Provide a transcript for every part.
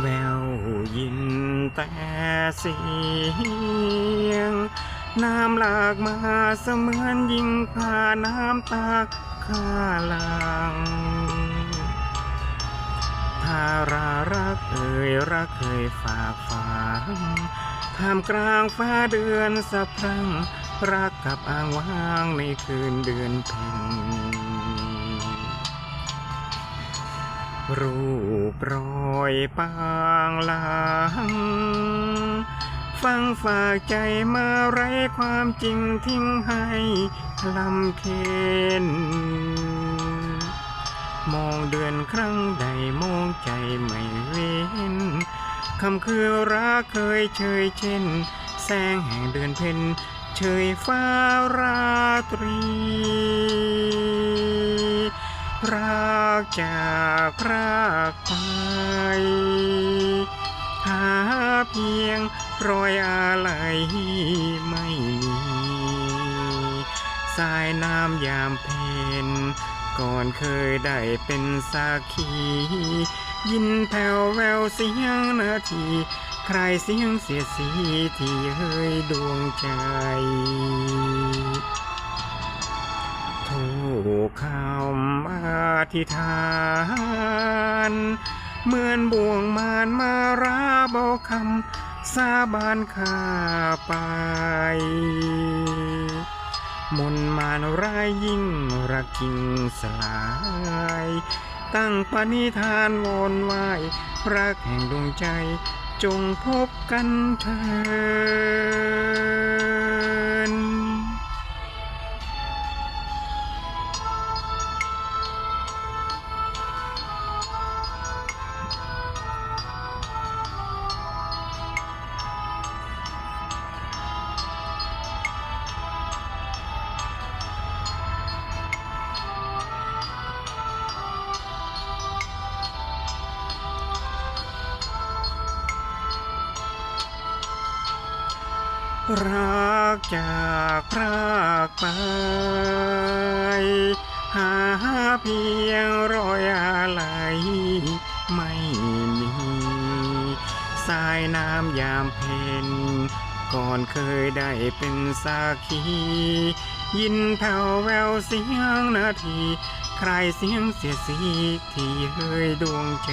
แววยินแต่เสียง น้ำหลากมาเสมือนยิงผ่าน้ำตาข้าหลังทารารักเอ่ยรักเคยฝากฝังท่ามกลางฟ้าเดือนสะพรั่ง รักกับอ้างว้างในคืนเดือนเพ็ญ รูปรอยปางลังฟังฝากใจมาไร้ความจริงทิ้งให้ลำเค็นมองเดือนครั้งใดมองใจไม่เว้นคำคือรักเคยเชยเช่น แสงแห่งเดือนเพ็ญเชยฟ้ารา ตรีรักจากพรากไปหาเพียงรอยอะไรไม่มี สายน้ำยามเพนก่อนเคยได้เป็นสักขี ยินแผ่วแววเสียงนาที ใครเสียงเสียดสีที่เฮยดวงใจ คำอธิษฐาน เหมือนบ่วงมารมาราบอกคำสาบานข้าไปมนมารร้ายยิ่งรักจริงสลาย ตั้งปณิธานวอนไหวรักแห่งดวงใจ จงพบกันเถิน รักจากพรากไป หาเพียงรอยอะไรไม่มี สายน้ำยามเพนก่อนเคยได้เป็นสักขียินแผ่วแววเสียงนาที ใครเสียงเสียสีที่เฮยดวงใจ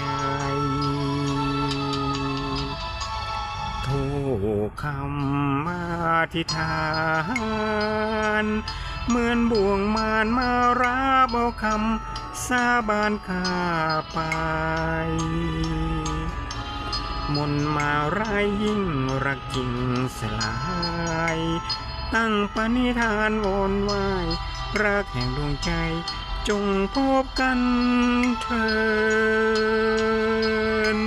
คำอธิษฐาน เหมือนบ่วงมารมาราบเอาคำสาบานข้าไป มนมาร้ายยิ่งรักจริงสลาย ตั้งปณิธานวอนไหวรักแห่งดวงใจจงพบกันเถิน